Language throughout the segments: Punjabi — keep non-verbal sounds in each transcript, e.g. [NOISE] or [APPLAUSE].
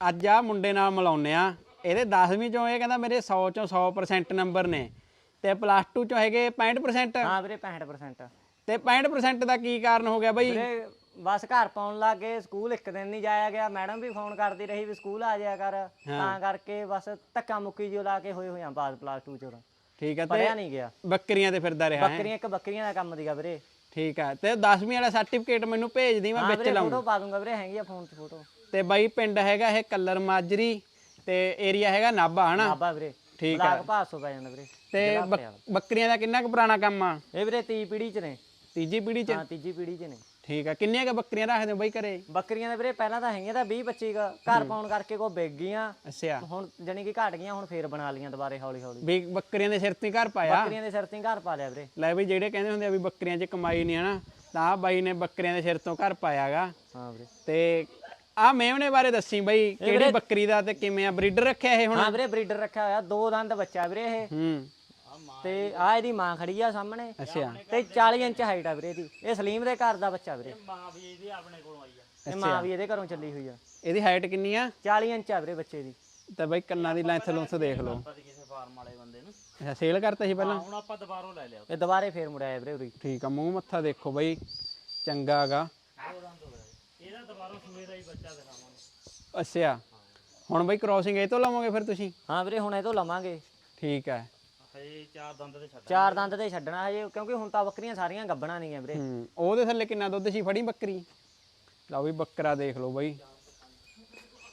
ਅੱਜ ਆ ਮੁੰਡੇ ਨਾਲ ਮਿਲਾਉਂਦੇ ਆ ਇਹਦੇ 10ਵੀਂ ਚੋਂ ਇਹ ਕਹਿੰਦਾ ਮੇਰੇ 100 ਚੋਂ 100% ਨੰਬਰ ਨੇ ਤੇ ਪਲੱਸ 2 ਚੋਂ ਹੈਗੇ 65% ਹਾਂ ਵੀਰੇ 65% ਤੇ 65% ਦਾ ਕੀ ਕਾਰਨ ਹੋ ਗਿਆ ਬਈ? ਵੀਰੇ ਬਸ ਘਰ ਪਾਉਣ ਲੱਗ ਗਏ ਸਕੂਲ ਇੱਕ ਦਿਨ ਨਹੀਂ ਜਾਇਆ ਗਿਆ। ਮੈਡਮ ਵੀ ਫੋਨ ਕਰਦੀ ਰਹੀ ਵੀ ਸਕੂਲ ਆ ਜਾਇਆ ਕਰ। ਤਾਂ ਕਰਕੇ ਬਸ ਧੱਕਾ ਮੁੱਕੀ ਜਿਹਾ ਲਾ ਕੇ ਹੋਏ ਹੋਏ ਆ ਬਾਅਦ ਪਲੱਸ 2 ਚੋਂ। ਠੀਕ ਹੈ ਪੜਿਆ ਨਹੀਂ ਗਿਆ। ਬੱਕਰੀਆਂ ਤੇ ਫਿਰਦਾ ਰਿਹਾ ਹੈ? ਬੱਕਰੀਆਂ ਇੱਕ ਬੱਕਰੀਆਂ ਦਾ ਕੰਮ ਦੀਗਾ ਵੀਰੇ। ਠੀਕ ਹੈ ਤੇ 10ਵੀਂ ਵਾਲਾ ਸਰਟੀਫਿਕੇਟ ਮੈਨੂੰ ਭੇਜ ਦੀ ਮੈਂ ਹਾਂ ਵਿੱਚ ਵੀਰੇ ਲਾਉਂ ਫੋਟੋ ਪਾ ਦੂੰਗਾ ਵੀਰੇ ਹੈਗੀ ਆ ਫੋਨ 'ਚ ਫੋਟੋ ਤੇ ਬਾਈ ਪਿੰਡ ਹੈਗਾ ਇਹ ਕੱਲਰ ਮਾਜਰੀ ਤੇ ਏਰੀਆ ਹੈਗਾ ਨਾਭਾ ਹਨਾ? ਆਬਾ ਵੀਰੇ। ਠੀਕ ਬਲਾਕ ਭਾਸੋ ਪੈ ਜਾਂਦਾ ਵੀਰੇ। ਤੇ ਬੱਕ- ਬੱਕਰੀਆਂ ਦਾ ਕਿੰਨਾ ਕੁ ਪੁਰਾਣਾ ਕੰਮ ਆ? ਇਹ ਵੀਰੇ ਤੀ ਪੀੜੀ 'ਚ ਨੇ। ਤੀਜੀ ਪੀੜ੍ਹੀ ਚ? ਹਾਂ ਤੀਜੀ ਪੀੜੀ 'ਚ ਨੇ। ਠੀਕ ਆ। ਕਿੰਨੀਆਂ ਕ ਬੱਕਰੀਆਂ ਰੱਖਦੇ ਹੋ ਬਾਈ ਘਰੇ? ਬੱਕਰੀਆਂ ਦੇ ਵੀਰੇ ਪਹਿਲਾਂ ਤਾਂ ਹੈਗੀਆਂ ਤਾਂ 20 25 ਕੁ, ਘਰ ਪਾਉਣ ਕਰਕੇ ਕੋ ਵਿਕ ਗਈਆਂ। ਅੱਛਾ। ਹੁਣ ਜਾਣੀ ਕਿ ਘਟ ਗਈਆਂ ਹੁਣ ਫੇਰ ਬਣਾ ਲੀਆਂ ਦੁਬਾਰੇ ਹੌਲੀ ਹੌਲੀ ਵੀ ਬੱਕਰੀਆਂ ਦੇ ਸਿਰ ਤੇ ਹੀ ਘਰ ਪਾਇਆ? ਬੱਕਰੀਆਂ ਦੇ ਸਿਰ ਤੇ ਹੀ ਘਰ ਪਾ ਲਿਆ ਵੀਰੇ। ਲੈ ਵੀ ਜਿਹੜੇ ਕਹਿੰਦੇ ਹੁੰਦੇ ਆ ਵੀ ਬੱਕਰੀਆਂ 'ਚ ਕਮਾਈ ਨਹੀਂ ਹਨਾ? ਤਾਂ ਆਹ ਬਾਈ ਨੇ ਬੱਕਰੀਆਂ ਦੇ ਸਿਰ ਤੋਂ ਘਰ ਪਾਇਆਗਾ। ਹਾਂ ਵੀਰੇ। ਤੇ ਆਹ ਮੇਵਣੇ ਬਾਰੇ ਦੱਸੀ ਬਾਈ ਕਿਹੜੀ ਬੱਕਰੀ ਦਾ ਤੇ ਕਿਵੇਂ ਆ? ਬਰੀਡਰ ਰੱਖਿਆ ਇਹ ਹੁਣ? ਹਾਂ ਵੀਰੇ ਬਰੀਡਰ ਰੱਖਿਆ ਹੋਇਆ ਦੋ ਦੰਦ ਬੱਚਾ ਵੀਰੇ ਇਹ। ਹੂੰ। ਤੇ ਆ ਇਹਦੀ ਮਾਂ ਖੜੀ ਆ ਸਾਹਮਣੇ। ਅੱਛਾ। ਤੇ 40 ਇੰਚ ਹਾਈਟ ਆ ਵੀਰੇ ਇਹਦੀ। ਇਹ ਸਲੀਮ ਦੇ ਘਰ ਦਾ ਬੱਚਾ ਵੀਰੇ। ਮਾਂ ਵੀ ਇਹਦੀ ਆਪਣੇ ਕੋਲੋਂ ਆਈ ਆ। ਮਾਂ ਵੀ ਇਹਦੇ ਘਰੋਂ ਚੱਲੀ ਹੋਈ ਆ। ਇਹਦੀ ਹਾਈਟ ਕਿੰਨੀ ਆ? 40 ਇੰਚ ਆ ਵੀਰੇ ਬੱਚੇ ਦੀ। ਤੇ ਬਾਈ ਕੰਨਾਂ ਦੀ ਲੈਂਥ ਲੂੰਥ ਦੇਖ ਲਓ। ਕਿਸੇ ਫਾਰਮ ਵਾਲੇ ਬੰਦੇ ਨੂੰ। ਅੱਛਾ ਸੇਲ ਕਰਤਾ ਸੀ ਪਹਿਲਾਂ? ਹੁਣ ਆਪਾਂ ਦੁਬਾਰੋਂ ਲੈ ਲਿਆ। ਇਹ ਦੁਬਾਰੇ ਫੇਰ ਮੁੜਿਆ ਵੀਰੇ ਉਰੀ ਠੀਕ ਆ ਮੂੰਹ ਮੱਥਾ ਦੇਖੋ ਬਾਈ ਚੰਗਾ ਹੈਗਾ ਇਹਦਾ ਦੁਬਾਰੋਂ ਸੂਏ ਦਾ ਹੀ ਬੱਚਾ ਦਿਖਾਵਾਂਗੇ। ਅੱਛਾ। ਹੁਣ ਬਾਈ ਕ੍ਰਾਸਿੰਗ ਇਹ ਤੋਂ ਲਵੋਗੇ ਫਿਰ ਤੁਸੀਂ? ਹਾਂ ਵੀਰੇ ਹੁਣ ਇਹ ਤੋਂ ਲਵਾਂਗੇ। ਠੀਕ ਹੈ। ਹਜੇ ਚਾਰ ਦੰਦ ਤੇ ਛੱਡਣਾ। ਚਾਰ ਦੰਦ ਤੇ ਛੱਡਣਾ ਹਜੇ ਕਿਉਂਕਿ ਹੁਣ ਤਾਂ ਬੱਕਰੀਆਂ ਸਾਰੀਆਂ ਗੱਬਣਾ ਨਹੀਂ ਆ ਵੀਰੇ। ਹੂੰ ਉਹਦੇ ਥੱਲੇ ਕਿੰਨਾ ਦੁੱਧ ਸੀ? ਫੜੀ ਬੱਕਰੀ। ਲਓ ਵੀ ਬੱਕਰਾ ਦੇਖ ਲਓ ਬਾਈ।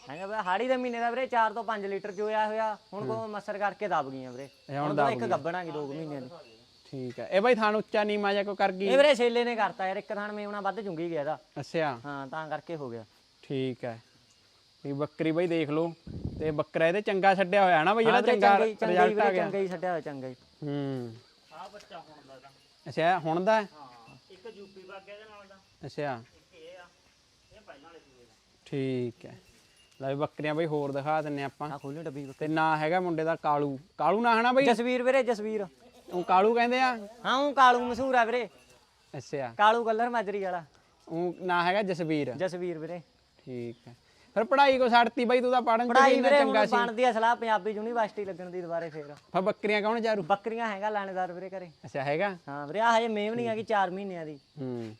ਹੈਗਾ ਵੀਰੇ ਹਾੜੀ ਦੇ ਮਹੀਨੇ ਦਾ ਵੀਰੇ 4 ਤੋਂ 5 ਲੀਟਰ ਚੋਇਆ ਹੋਇਆ ਹੁਣ ਕੋ ਮੱਸਰ ਕਰਕੇ ਦਬ ਗਈਆਂ ਵੀਰੇ। ਇਹ ਹੁਣ ਹੁਣ ਤਾਂ ਇੱਕ ਗੱਬਣਾ ਕੀ 2 ਮਹੀਨਿਆਂ ਦੀ। ਠੀਕ ਹੈ ਇਹ ਬਾਈ ਥਾਣ ਉੱਚਾ ਨੀਮਾ ਜਾਂ ਕੋ ਕਰ ਗਈ? ਇਹ ਵੀਰੇ ਛੇਲੇ ਨੇ ਕਰਤਾ ਯਾਰ ਇੱਕ ਥਾਣ ਮੇਵਣਾ ਵੱਧ ਚੁੰਗੀ ਗਿਆ ਇਹਦਾ। ਅੱਛਾ। ਹਾਂ ਤਾਂ ਕਰਕੇ ਹੋ ਗਿਆ। ਠੀਕ ਹੈ ਵੀ ਬੱਕਰੀ ਬਾਈ ਦੇਖ ਲਓ ਤੇ ਬੱਕਰਾ ਇਹਦੇ ਚੰਗਾ ਛੱਡਿਆ ਹੋਇਆ ਨਾ ਬਈ ਜਿਹੜਾ ਚੰਗਾ ਰਿਜ਼ਲਟ ਆ ਗਿਆ। ਚੰਗਾ ਹੀ ਛੱਡਿਆ ਹੋਇਆ ਚੰਗਾ ਹੀ। ਹੂੰ। ਆ ਬੱਚਾ ਹੁਣ ਦਾ ਅੱਛਾ ਇਹ ਹੁਣ ਦਾ? ਹੈ? ਇੱਕ ਯੂਪੀ ਵਗ ਇਹਦੇ ਨਾਲ ਦਾ। ਅੱਛਾ। ਇਹ ਆ ਇਹ ਪਹਿਲਾਂ ਵਾਲੇ ਠੀਕ ਹੈ ਲੈ ਬੱਕਰੀਆਂ ਬਈ ਹੋਰ ਦਿਖਾ ਦਿੰਨੇ ਆਪਾਂ। ਆ ਖੋਲੀ ਡੱਬੀ ਤੇ ਨਾਂ ਹੈਗਾ ਮੁੰਡੇ ਦਾ ਕਾਲੂ। ਕਾਲੂ ਨਾਂ ਹਨਾ ਬਈ? ਜਸਵੀਰ ਵੀਰੇ ਜਸਵੀਰ। ਉਹ ਕਾਲੂ ਕਹਿੰਦੇ ਆ? ਹਾਂ ਉਹ ਕਾਲੂ ਮਸ਼ਹੂਰ ਆ ਵੀਰੇ। ਅੱਛਾ। ਕਾਲੂ ਕਲਰ ਮਾਜਰੀ ਵਾਲਾ। ਉਹ ਨਾਂ ਹੈਗਾ ਜਸਵੀਰ। ਜਸਵੀਰ ਵੀਰੇ। ਠੀਕ ਹੈ। ਫਿਰ ਪੜ੍ਹਾਈ ਕੋ ਛੱਡਤੀ ਬਈ ਤੂੰ ਤਾਂ ਪੜਨ ਚ ਇੰਨਾ ਚੰਗਾ ਸੀ। ਬਣਦੀ ਆ ਸਲਾਹ ਪੰਜਾਬੀ ਯੂਨੀਵਰਸਿਟੀ ਲੱਗਣ ਦੀ ਦੁਬਾਰੇ ਫੇਰ। ਫਿਰ ਬੱਕਰੀਆਂ ਕੌਣ ਚਾਰੂ? ਬੱਕਰੀਆਂ ਹੈਗਾ ਲਾਣੇਦਾਰ ਵੀਰੇ ਘਰੇ। ਅੱਛਾ ਹੈਗਾ? ਹਾਂ ਵੀਰੇ ਆ ਹਜੇ ਮੇਵ ਨਹੀਂ ਹੈਗੀ 4 ਮਹੀਨਿਆਂ ਦੀ। ਹੂੰ।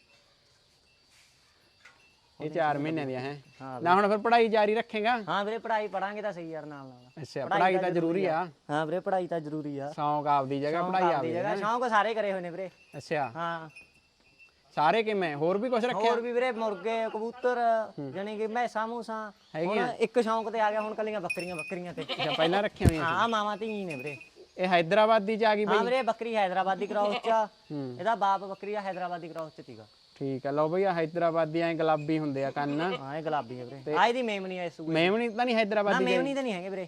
ਇਹ 4 ਮਹੀਨਿਆਂ ਦੀਆਂ ਹੈ। ਹਾਂ ਨਾ ਹੁਣ ਫਿਰ ਪੜ੍ਹਾਈ ਜਾਰੀ ਰੱਖੇਗਾ? ਹਾਂ ਵੀਰੇ ਪੜਾਈ ਪੜਾਂਗੇ ਤਾਂ ਸਹੀ ਯਾਰ ਨਾਲ ਨਾਲ। ਅੱਛਾ ਪੜ੍ਹਾਈ ਤਾਂ ਜ਼ਰੂਰੀ ਆ। ਹਾਂ ਵੀਰੇ ਪੜਾਈ ਤਾਂ ਜ਼ਰੂਰੀ ਆ। ਸ਼ੌਂਕ ਆਪਦੀ ਜਗ੍ਹਾ ਪੜ੍ਹਾਈ ਆਪਦੀ ਜਗ੍ਹਾ ਸ਼ੌਂਕ ਸਾਰੇ ਕਰੇ ਹੋਏ ਨੇ ਵੀਰੇ। ਅੱਛਾ। ਹਾਂ। ਸਾਰੇ ਕਿਵੇਂ? ਹੋਰ ਵੀ ਕੁਝ ਰੱਖਿਆ? ਹੋਰ ਵੀ ਵੀਰੇ ਮੁਰਗੇ ਕਬੂਤਰ ਜਾਨੀ ਕਿ ਮੈਸਾਂ ਮੂਸਾਂ। ਹੁਣ ਇੱਕ ਸ਼ੌਂਕ ਤੇ ਆ ਗਿਆ ਹੁਣ ਕੱਲੀਆਂ ਬੱਕਰੀਆਂ ਬੱਕਰੀਆਂ ਤੇ। ਅੱਛਾ ਪਹਿਲਾਂ ਰੱਖੀਆਂ ਹੋਈਆਂ ਹਾਂ ਮਾਵਾਂ ਧੀ ਨੇ ਵੀਰੇ। ਇਹ ਚ ਆ ਗਈ ਬਈ? ਹਾਂ ਵੀਰੇ ਬੱਕਰੀ ਕ੍ਰਾਸ ਚ ਆ। ਇਹਦਾ ਬਾਪ ਬੱਕਰੀ ਆ ਹੈਦਰਾਬਾਦੀ ਕ੍ਰਾਸ ਚ ਸੀਗਾ। ਠੀਕ ਹੈ ਲਓ ਬਈ ਆ ਹੈਦਰਾਬਾਦੀ ਐ ਗੁਲਾਬੀ ਹੁੰਦੇ ਆ ਕੰਨ। ਹਾਂ ਇਹ ਗੁਲਾਬੀ ਹੈ ਵੀਰੇ। ਆ ਇਹਦੀ ਮੇਮਣੀ ਆ ਇਸ ਸੂਏ ਮੇਮਣੀ ਤਾਂ ਨਹੀਂ ਨਾ ਹੈਦਰਾਬਾਦੀ ਮੇਮਣੀ ਤੇ ਨਹੀਂ ਹੈਗੇ ਵੀਰੇ।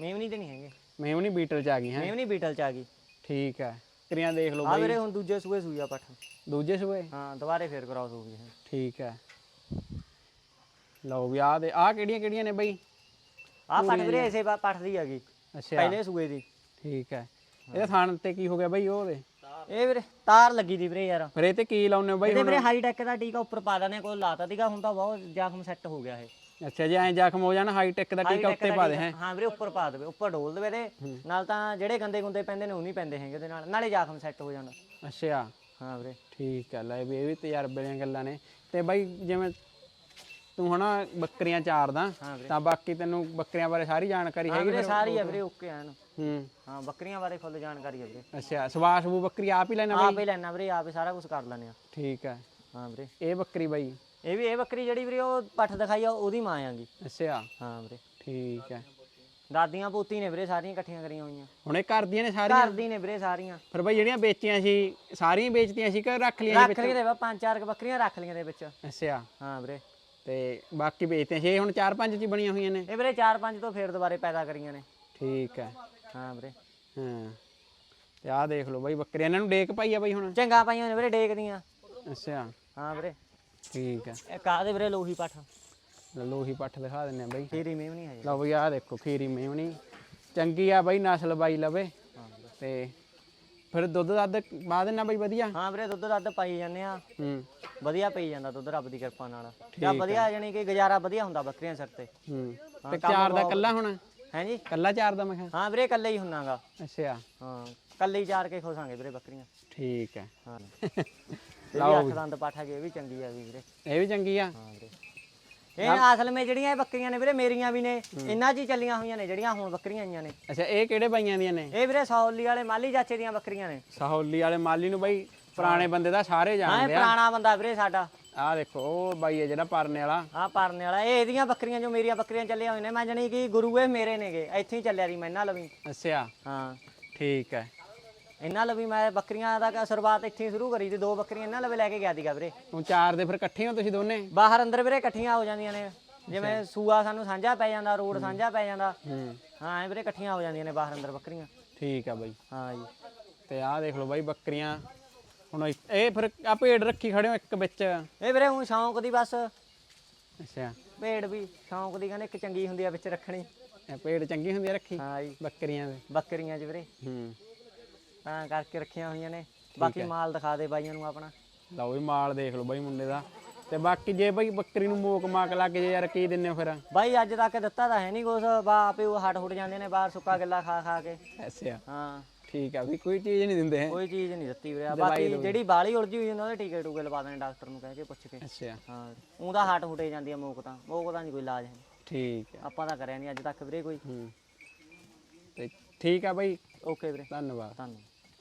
ਮੇਮਣੀ ਤੇ ਨਹੀਂ ਹੈਗੇ। ਮੇਮਣੀ ਬੀਟਲ ਚ ਆ ਗਈ ਹੈ? ਮੇਮਣੀ ਬੀਟਲ ਚ ਆ ਗਈ। ਠੀਕ ਹੈ ਕਰੀਆਂ ਦੇਖ ਲਓ ਆ ਵੀਰੇ ਹੁਣ ਦੂਜੇ ਸੂਏ ਸੂਈ ਆ ਪੱਠ। ਦੂਜੇ ਸੂਏ? ਹਾਂ ਦੁਬਾਰੇ ਫੇਰ ਕ੍ਰਾਸ ਹੋ ਗਈ ਇਹ। ਠੀਕ ਹੈ ਲਓ ਵੀ ਆ ਦੇ ਆ ਕਿਹੜੀਆਂ ਕਿਹੜੀਆਂ ਨੇ ਬਈ? ਆਹ ਪੱਠ ਵੀਰੇ ਇਸੇ ਪੱਠ ਦੀ ਹੈਗੀ ਅੱਛਾ। ਪਹਿਲੇ ਸੂਏ ਦੀ। ਠੀਕ ਹੈ। ਇਹਦੇ ਥਾਣ ਤੇ ਕੀ ਹੋ ਗਿਆ ਬਈ ਉਹਦੇ ਇਹ ਵੀਰੇ ਤਾਰ ਲੱਗੀ ਦੀ ਵੀਰੇ ਯਾਰ। ਇਹ ਤੇ ਕੀ ਲਾਉਨੇ ਹੋ ਬਈ ਇਹਦੇ ਵੀਰੇ ਹਾਈ ਟੈਕ ਦਾ ਟੀਕਾ ਉੱਪਰ ਪਾ ਦਨੇ ਕੋਲ ਲਾਤਾ ਸੀਗਾ ਹੁਣ ਤਾਂ ਬਹੁਤ ਜ਼ਖਮ ਸੈੱਟ ਹੋ ਗਿਆ ਇਹ। ਅੱਛਾ ਜੇ ਐ ਜ਼ਖਮ ਹੋ ਜਾਣ ਹਾਈ ਟੈਕ ਦਾ ਟੀਕਾ ਉੱਤੇ ਪਾ ਦੇ ਹੈ। ਹਾਂ ਵੀਰੇ ਉੱਪਰ ਪਾ ਦੇਵੇ ਉੱਪਰ ਡੋਲ ਦੇਵੇ ਤੇ ਨਾਲ ਤਾਂ ਜਿਹੜੇ ਗੰਦੇ ਗੁੰਦੇ ਪੈਂਦੇ ਨੇ ਉਹ ਨਹੀਂ ਪੈਂਦੇ ਹੈਗੇ ਉਹਦੇ ਨਾਲ। ਨਾਲੇ ਜ਼ਖਮ ਸੈੱਟ ਹੋ ਜਾਂਦਾ ਅੱਛਾ। ਹਾਂ ਵੀਰੇ। ਠੀਕ ਹੈ ਲੈ ਵੀ ਇਹ ਵੀ ਤਜਰਬੇ ਦੀਆਂ ਗੱਲਾਂ ਨੇ। ਤੇ ਬਾਈ ਜਿਵੇਂ ਤੂੰ ਹਨਾ ਬੱਕਰੀਆਂ ਚਾਰਦਾ ਹਾਂ ਵੀਰੇ। ਤਾਂ ਬਾਕੀ ਤੈਨੂੰ ਬੱਕਰੀਆਂ ਬਾਰੇ ਸਾਰੀ ਜਾਣਕਾਰੀ ਹਾਂ ਹੈਗੀ ਵੀਰੇ ਸਾਰੀ ਆ ਵੀਰੇ ਓਕੇ ਹਨ ਹੂੰ। ਹਾਂ ਬੱਕਰੀਆਂ ਬਾਰੇ ਫੁੱਲ ਜਾਣਕਾਰੀ ਆ ਵੀਰੇ। ਅੱਛਾ ਸਵਾਸ ਬੂ ਬੱਕਰੀ ਆਪ ਹੀ ਲੈਣਾ ਆਪ ਹੀ ਲੈਣਾ ਵੀਰੇ ਆਪ ਹੀ ਸਾਰਾ ਕੁਝ ਕਰ ਲੈਣੇ ਆ। ਠੀਕ ਹੈ ਹਾਂ ਵੀਰੇ। ਇਹ ਬੱਕਰੀ ਬਾਈ? ਇਹ ਵੀ ਇਹ ਬੱਕਰੀ ਜਿਹੜੀ ਵੀਰੇ ਉਹ ਪੱਠ ਦਿਖਾਈ ਆ ਉਹਦੀ ਮਾਂ ਆਂਗੀ ਅੱਛਾ। ਹਾਂ ਵੀਰੇ। ਠੀਕ ਹੈ ਦਾਦੀਆਂ ਪੋਤੀ ਨੇ ਵੀਰੇ ਸਾਰੀਆਂ ਇਕੱਠੀਆਂ ਕਰੀਆਂ ਹੋਈਆਂ। ਹੁਣ ਇਹ ਘਰ ਦੀਆਂ ਨੇ ਸਾਰੀਆਂ? ਘਰ ਦੀ ਨੇ ਵੀਰੇ ਸਾਰੀਆਂ। ਫਿਰ ਬਾਈ ਜਿਹੜੀਆਂ ਵੇਚੀਆਂ ਸੀ ਸਾਰੀਆਂ ਹੀ ਵੇਚਤੀਆਂ ਸੀ ਕਿ ਰੱਖ ਲਈਆਂ ਰੱਖ ਲਈਆਂ ਦੇ ਵਾ ਪੰਜ ਚਾਰ ਕੁ ਬੱਕਰੀਆਂ ਰੱਖ ਲਈਆਂ ਦੇ ਵਿੱਚ। ਅੱਛਾ। ਹਾਂ ਵੀਰੇ। ਤੇ ਬਾਕੀ ਸੀ ਇਹ ਹੁਣ 4-5 ਚ ਹੀ ਬਣੀਆਂ ਹੋਈਆਂ ਨੇ। ਇਹ ਵੀਰੇ 4-5 ਤੋਂ ਫੇਰ ਦੁਬਾਰੇ ਪੈਦਾ ਕਰੀਆਂ ਨੇ। ਠੀਕ ਹੈ। ਹਾਂ ਵੀਰੇ। ਹਾਂ। ਤੇ ਆਹ ਦੇਖ ਲਓ ਬਾਈ ਬੱਕਰੀਆਂ ਇਹਨਾਂ ਨੂੰ ਡੇਕ ਪਾਈ ਆ ਬਾਈ ਹੁਣ? ਚੰਗਾ ਪਾਈਆਂ ਨੇ ਵੀਰੇ ਡੇਕਦੀਆਂ। ਅੱਛਾ। ਹਾਂ ਵੀਰੇ। ਠੀਕ ਹੈ। ਇਹ ਕਾਦੇ ਵੀਰੇ? ਲੋਹੀ ਪੱਠ। ਲੋਹੀ ਪੱਠ ਦਿਖਾ ਦਿੰਨੇ ਆ ਬਾਈ। ਮੇਮ ਨਹੀਂ ਹੈ ਲਓ ਬਈ ਆਹ ਦੇਖੋ ਖੀਰੀ ਮੇਵਣੀ। ਚੰਗੀ ਆ ਬਾਈ ਨਸਲ ਬਾਈ ਲਵੇ। ਤੇ ਫਿਰ ਦੁੱਧ ਦੱਧ ਪਾ ਦੇਣਾ ਬਈ ਵਧੀਆ? ਹਾਂ ਵੀਰੇ ਦੁੱਧ ਦੱਧ ਪਾਈ ਜਾਂਦੇ ਆ ਹੂੰ। ਵਧੀਆ ਪਈ ਜਾਂਦਾ ਦੁੱਧ ਰੱਬ ਦੀ ਕਿਰਪਾ ਨਾਲ। ਜਾਂ ਵਧੀਆ ਜਾਨੀ ਕਿ ਗੁਜ਼ਾਰਾ ਵਧੀਆ ਹੁੰਦਾ ਬੱਕਰੀਆਂ ਸਿਰ ਤੇ। ਹੂੰ। ਤੇ ਚਾਰ ਦਾ ਕੱਲਾ ਹੁਣ? ਹੈ ਜੀ? ਕੱਲਾ ਚਾਰ ਦਾ ਮੈਂ ਕਿਹਾ। ਹਾਂ ਵੀਰੇ ਇਕੱਲੇ ਹੀ ਹੁੰਨਾਗਾ। ਅੱਛਾ। ਹਾਂ ਇਕੱਲੇ ਹੀ ਚਾਰ ਕੇ ਖੋਸਾਂਗੇ ਵੀਰੇ ਬੱਕਰੀਆਂ। ਠੀਕ ਹੈ। ਹਾਂ। [LAUGHS] ਵੀ ਅੱਠ ਦੰਦ ਪਾਠਾ ਕੇ ਇਹ ਵੀ ਚੰਗੀ ਆ ਵੀਰੇ। ਇਹ ਵੀ ਚੰਗੀ ਆ? ਹਾਂ ਵੀਰੇ। ਇਹ ਅਸਲ ਵਿੱਚ ਜਿਹੜੀਆਂ ਇਹ ਬੱਕਰੀਆਂ ਨੇ ਵੀਰੇ ਮੇਰੀਆਂ ਵੀ ਨੇ। ਇਹਨਾਂ 'ਚ ਹੀ ਚੱਲੀਆਂ ਹੋਈਆਂ ਨੇ ਜਿਹੜੀਆਂ ਹੁਣ ਬੱਕਰੀਆਂ ਆਈਆਂ ਨੇ। ਅੱਛਾ ਇਹ ਕਿਹੜੇ ਬਾਈਆਂ ਦੀਆਂ ਨੇ? ਇਹ ਵੀਰੇ ਸੌਲੀ ਵਾਲੇ ਮਾਲੀ ਚਾਚੇ ਦੀਆਂ ਬੱਕਰੀਆਂ ਨੇ। ਸਾਹੌਲੀ ਵਾਲੇ ਮਾਲੀ ਨੂੰ ਬਈ ਪੁਰਾਣੇ ਬੰਦੇ ਦਾ ਸਾਰੇ ਹਾਂ ਇਹ ਜਾਣਦੇ ਆ। ਪੁਰਾਣਾ ਬੰਦਾ ਵੀਰੇ ਸਾਡਾ। ਆਹ ਦੇਖੋ ਉਹ ਬਾਈ ਹੈ ਜਿਹੜਾ ਪਰਨੇ ਵਾਲਾ। ਆ ਪਰਨੇ ਵਾਲਾ ਇਹ ਇਹਦੀਆਂ ਬੱਕਰੀਆਂ ਜੋ ਮੇਰੀਆਂ ਬੱਕਰੀਆਂ ਚੱਲੀਆਂ ਹੋਈਆਂ ਨੇ ਮੈਂ ਜਣੀ ਕਿ ਗੁਰੂ ਇਹ ਮੇਰੇ ਨੇਗੇ ਇੱਥੇ ਹੀ ਚੱਲਿਆ ਰਹੀ ਮੈਂ ਇਹਨਾਂ ਲਵੀ। ਅੱਛਾ। ਹਾਂ। ਠੀਕ ਹੈ। ਇਹਨਾਂ ਲਵੀ ਮੈਂ ਬੱਕਰੀਆਂ ਦਾ ਕ- ਸ਼ੁਰੂਆਤ ਇੱਥੇ ਸ਼ੁਰੂ ਕਰੀ ਤੇ ਦੋ ਬੱਕਰੀਆਂ ਇਹਨਾਂ ਲਵੇ ਲੈ ਕੇ ਗਿਆ ਸੀਗਾ ਵੀਰੇ। ਹੁਣ ਚਾਰ ਦੇ ਫਿਰ ਇਕੱਠੇ ਹੋ ਤੁਸੀਂ ਦੋਨੇ? ਬਾਹਰ ਅੰਦਰ ਵੀਰੇ ਇਕੱਠੀਆਂ ਹੋ ਜਾਂਦੀਆਂ ਨੇ। ਜਿਵੇਂ ਸੂਆ ਸਾਨੂੰ ਸਾਂਝਾ ਪੈ ਜਾਂਦਾ ਰੋਡ ਸਾਂਝਾ ਪੈ ਜਾਂਦਾ। ਹੂੰ। ਐ ਵੀਰੇ ਇਕੱਠੀਆਂ ਹੋ ਜਾਂਦੀਆਂ ਨੇ ਬਾਹਰ ਅੰਦਰ ਬੱਕਰੀਆਂ। ਠੀਕ ਆ ਬਾਈ। ਹਾਂ ਜੀ। ਤੇ ਆਹ ਦੇਖ ਲਓ ਬਾਈ ਬੱਕਰੀਆਂ। ਹੁਣ ਇਹ- ਫਿਰ ਆ ਭੇਡ ਰੱਖੀ ਖੜੇ ਹੋ ਇੱਕ ਵਿੱਚ। ਇਹ ਵੀਰੇ ਹੁਣ ਸ਼ੌਂਕ ਦੀ ਬਸ। ਅੱਛਾ। ਭੇਡ ਵੀ ਸ਼ੌਂਕ ਦੀ ਕਹਿੰਦੇ ਇੱਕ ਚੰਗੀ ਹੁੰਦੀ ਆ ਵਿੱਚ ਰੱਖਣੀ। ਭੇਡ ਚੰਗੀ ਹੁੰਦੀ ਆ ਰੱਖੀ? ਹਾਂ ਜੀ। ਬੱਕਰੀਆਂ ਦੇ। ਬੱਕਰੀਆਂ 'ਚ ਵੀਰੇ। ਹੂੰ। ਤਾਂ ਕਰਕੇ ਰੱਖੀਆਂ ਹੋਈਆਂ ਨੇ। ਬਾਕੀ ਮਾਲ ਦਿਖਾ ਦੇ ਬਾਈਆਂ ਨੂੰ ਆਪਣਾ। ਲਓ ਵੀ ਮਾਲ ਦੇਖ ਲਓ ਬਾਈ ਮੁੰਡੇ ਦਾ। ਤੇ ਬਾਕੀ ਜੇ ਬਾਈ ਬੱਕਰੀ ਨੂੰ ਮੋਕ ਮਾਕ ਲੱਗ ਜੇ ਯਾਰ ਕੀ ਦਿੰਨੇ ਫਿਰ? ਬਾਈ ਅੱਜ ਤੱਕ ਦਿੱਤਾ ਤਾਂ ਹੈ ਨਹੀਂ ਕੁਛ। ਬਾ ਆਪੇ ਉਹ ਹਟ ਹੁਟ ਜਾਂਦੇ ਨੇ ਬਾਹਰ ਸੁੱਕਾ ਗਿੱਲਾ ਖਾ ਖਾ ਕੇ। ਅੱਛਾ। ਹਾਂ। ਠੀਕ ਆ ਵੀ ਕੋਈ ਚੀਜ਼ ਨਹੀਂ ਦਿੰਦੇ ਹੈ। ਕੋਈ ਚੀਜ਼ ਨਹੀਂ ਦਿੱਤੀ ਵੀਰੇ। ਬਾਕੀ ਜਿਹੜੀ ਬਾਲੀ ਉਲਝੀ ਹੋਈ ਉਹਨਾਂ ਦੇ ਟੀਕੇ ਟੂਕੇ ਲਵਾ ਦੇਣੇ ਡਾਕਟਰ ਨੂੰ ਕਹਿ ਕੇ ਪੁੱਛ ਕੇ। ਅੱਛਾ। ਹਾਂ ਉਹਦਾ ਹਟ ਹੁਟੇ ਜਾਂਦੀ ਆ ਮੋਕ ਤਾਂ। ਮੋਕ ਦਾ ਨਹੀਂ ਕੋਈ ਇਲਾਜ ਹੈ। ਠੀਕ ਆ। ਆਪਾਂ ਤਾਂ ਕਰਿਆ ਨਹੀਂ ਅੱਜ ਤੱਕ ਵੀਰੇ ਕੋਈ। ਹੂੰ। ਤੇ ਠੀਕ ਆ ਬਾਈ। ਓਕੇ ਵੀਰੇ। ਧੰਨਵਾਦ। ਧੰਨਵਾਦ।